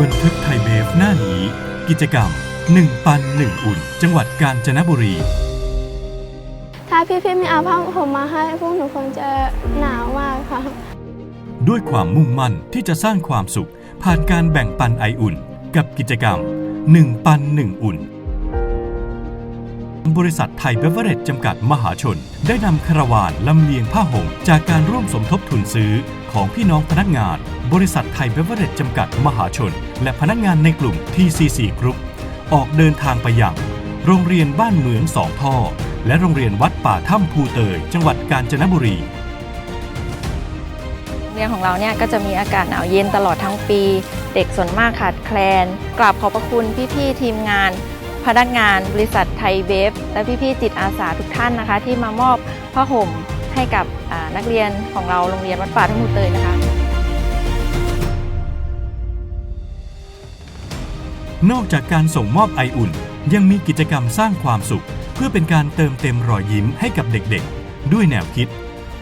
บันทึกไทยเบฟหน้านี้ กิจกรรม 1 ปัน 1 อุ่น จังหวัดกาญจนบุรี ถ้าพี่ๆไม่เอาผ้าห่มมาให้พวกหนูคงจะหนาวมากค่ะ ด้วยความมุ่งมั่นที่จะสร้างความสุข ผ่านการแบ่งปันไออุ่น กับกิจกรรม 1 ปัน 1 อุ่น บริษัทไทยเบเวอเรจจำกัดมหาชน ได้นำคาราวานลำเลียงผ้าห่มจากการร่วมสมทบทุนซื้อของพี่น้องพนักงาน บริษัทไทยเบเวอเรจจำกัดมหาชน และพนักงานในกลุ่ม TCC Group ออกเดินทางไปยังโรงเรียนบ้านเหมืองสองท่อ และโรงเรียนวัดป่าถ้ำภูเตย จังหวัดกาญจนบุรี โรงเรียนของเราเนี่ยก็จะมีอากาศหนาวเย็นตลอดทั้งปี เด็กส่วนมากขาดแคลน กราบขอบพระคุณพี่ๆทีมงาน พนักงานบริษัทไทยเบฟและพี่ๆจิตอาสาทุกท่านนะคะ ที่มามอบผ้าห่มให้กับนักเรียนของเราโรงเรียนวัดป่าทั้งมดเลยนะคะ นอกจากการส่งมอบไออุ่น ยังมีกิจกรรมสร้างความสุข เพื่อเป็นการเติมเต็มรอยยิ้มให้กับเด็กๆ ด้วยแนวคิด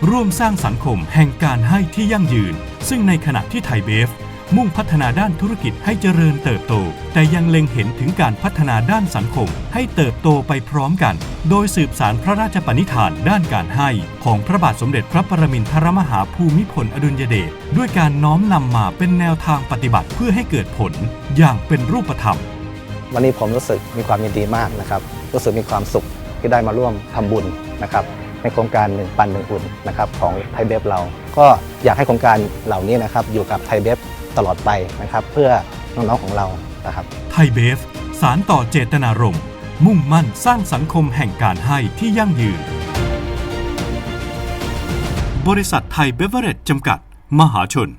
ร่วมสร้างสังคมแห่งการให้ที่ยั่งยืน ซึ่งในขณะที่ไทยเบฟ มุ่งพัฒนาด้านธุรกิจให้เจริญเติบโต แต่ยังเล็งเห็นถึงการพัฒนาด้านสังคม ให้เติบโตไปพร้อมกัน โดยสืบสารพระราชปณิธานด้านการให้ ของพระบาทสมเด็จพระปรมินทรมหาภูมิพลอดุลยเดชด้วยการน้อมนำมาเป็นแนวทางปฏิบัติเพื่อให้เกิดผล อย่างเป็นรูปธรรม วันนี้ผมรู้สึกมีความยินดีมากนะครับ รู้สึกมีความสุขที่ได้มาร่วมทำบุญนะครับในโครงการหนึ่งปันหนึ่งอุ่นนะครับของไทยเบฟเรา ก็อยากให้โครงการเหล่านี้นะครับอยู่กับไทยเบฟ ตลอดไปนะครับ เพื่อน้องๆของเรานะครับไทยเบฟ สารต่อเจตนารมณ์มุ่งมั่นสร้างสังคมแห่งการให้ที่ยั่งยืน บริษัทไทยเบเวอเรจจำกัด มหาชน